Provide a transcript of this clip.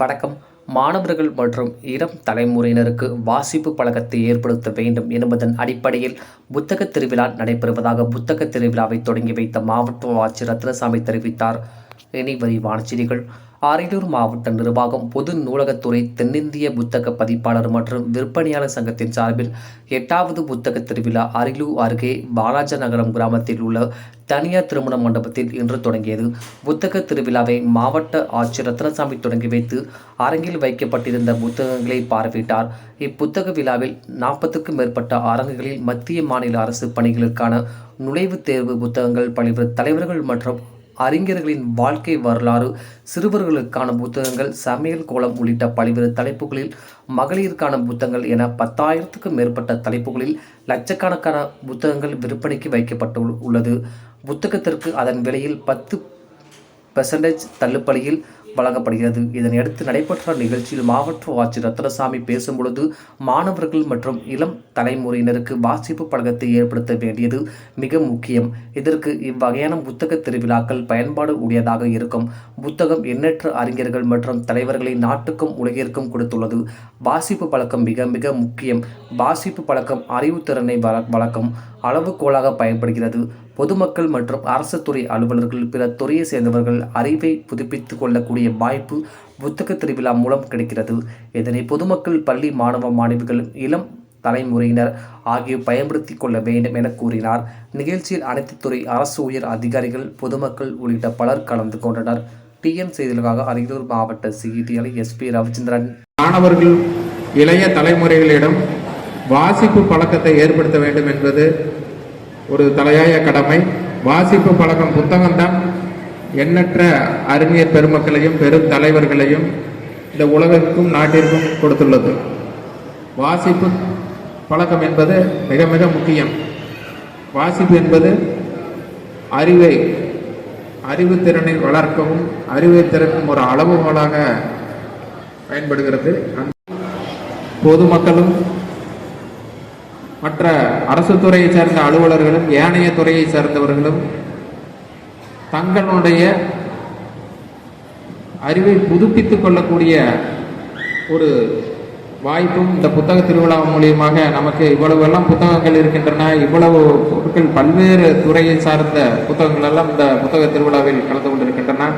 வணக்கம். மாணவர்கள் மற்றும் இளம் தலைமுறையினருக்கு வாசிப்பு பழக்கத்தை ஏற்படுத்த வேண்டும் என்பதன் அடிப்படையில் புத்தக திருவிழா நடைபெறுவதாக புத்தக திருவிழாவை தொடங்கி வைத்த மாவட்ட ஆட்சியர் ரத்னசாமி தெரிவித்தார். இனி விரிவான செய்திகள். அரியலூர் மாவட்ட நிர்வாகம் பொது நூலகத்துறை தென்னிந்திய புத்தக பதிப்பாளர் மற்றும் விற்பனையாளர் சங்கத்தின் சார்பில் எட்டாவது புத்தக திருவிழா அரியலூர் அருகே பாலாஜ நகரம் கிராமத்தில் உள்ள தனியார் திருமண மண்டபத்தில் இன்று தொடங்கியது. புத்தக திருவிழாவை மாவட்ட ஆட்சியர் ரத்னசாமி தொடங்கி வைத்து அரங்கில் வைக்கப்பட்டிருந்த புத்தகங்களை பார்வையிட்டார். இப்புத்தக விழாவில் நாற்பதுக்கும் மேற்பட்ட அரங்குகளில் மத்திய மாநில அரசு பணிகளுக்கான நுழைவுத் தேர்வு புத்தகங்கள் பல்வேறு தலைவர்கள் மற்றும் அறிஞர்களின் வாழ்க்கை வரலாறு சிறுவர்களுக்கான புத்தகங்கள் சமையல் கோலம் உள்ளிட்ட பல்வேறு தலைப்புகளில் மகளிருக்கான புத்தகங்கள் என பத்தாயிரத்துக்கும் மேற்பட்ட தலைப்புகளில் லட்சக்கணக்கான புத்தகங்கள் விற்பனைக்கு வைக்கப்பட்டு உள்ளது. புத்தகத்திற்கு அதன் விலையில் பத்து பெர்சன்டேஜ் தள்ளுபடியில் வழங்கப்படுகிறது. இதனையடுத்து நடைபெற்ற நிகழ்ச்சியில் மாவட்ட ஆட்சியர் ரத்னசாமி பேசும்பொழுது மாணவர்கள் மற்றும் இளம் தலைமுறையினருக்கு வாசிப்பு பழக்கத்தை ஏற்படுத்த வேண்டியது மிக முக்கியம். இதற்கு இவ்வகையான புத்தக திருவிழாக்கள் பயன்பாடு உடையதாக இருக்கும். புத்தகம் எண்ணற்ற அறிஞர்கள் மற்றும் தலைவர்களை நாட்டுக்கும் உலகிற்கும் கொடுத்துள்ளது. வாசிப்பு பழக்கம் மிக மிக முக்கியம். வாசிப்பு பழக்கம் அறிவுத்திறனை வள வழக்கம் அளவுகோலாக பயன்படுகிறது. பொதுமக்கள் மற்றும் அரசு துறை அலுவலர்கள் பிற துறையை சேர்ந்தவர்கள் அறிவை புதுப்பித்துக் கொள்ளக்கூடிய வாய்ப்பு புத்தக திருவிழா மூலம் கிடைக்கிறது. இதனை பொதுமக்கள் பள்ளி மாணவ மாணவிகள் இளம் தலைமுறையினர் ஆகியோர் பயன்படுத்தி கொள்ள வேண்டும் என கூறினார். நிகழ்ச்சியில் அனைத்து துறை அரசு உயர் அதிகாரிகள் பொதுமக்கள் உள்ளிட்ட பலர் கலந்து கொண்டனர். டிஎன் செய்திகளுக்காக அரியலூர் மாவட்ட சிஇடிஆர் எஸ்பி ரவிச்சந்திரன். மாணவர்கள் இளைய தலைமுறைகளிடம் வாசிப்பு பழக்கத்தை ஏற்படுத்த வேண்டும் என்பது ஒரு தலையாய கடமை. வாசிப்பு பழக்கம் புத்தகம்தான். எண்ணற்ற அறிஞர் பெருமக்களையும் பெரும் தலைவர்களையும் இந்த உலகிற்கும் நாட்டிற்கும் கொடுத்துள்ளது. வாசிப்பு பழக்கம் என்பது மிக மிக முக்கியம். வாசிப்பு என்பது அறிவை அறிவுத்திறனை வளர்க்கவும் அறிவை திறக்கும் ஒரு அளவுகோலாக பயன்படுகிறது. பொதுமக்களும் மற்ற அரசு துறையை சேர்ந்த அலுவலர்களும் ஏனைய துறையை சேர்ந்தவர்களும் தங்களுடைய அறிவை புதுப்பித்துக் கொள்ளக்கூடிய ஒரு வாய்ப்பும் இந்த புத்தக திருவிழா மூலியமாக நமக்கு இவ்வளவு எல்லாம் புத்தகங்கள் இருக்கின்றன. இவ்வளவு பொருட்கள் பல்வேறு துறையை சார்ந்த புத்தகங்கள் எல்லாம் இந்த புத்தக திருவிழாவில் கலந்து கொண்டிருக்கின்றன.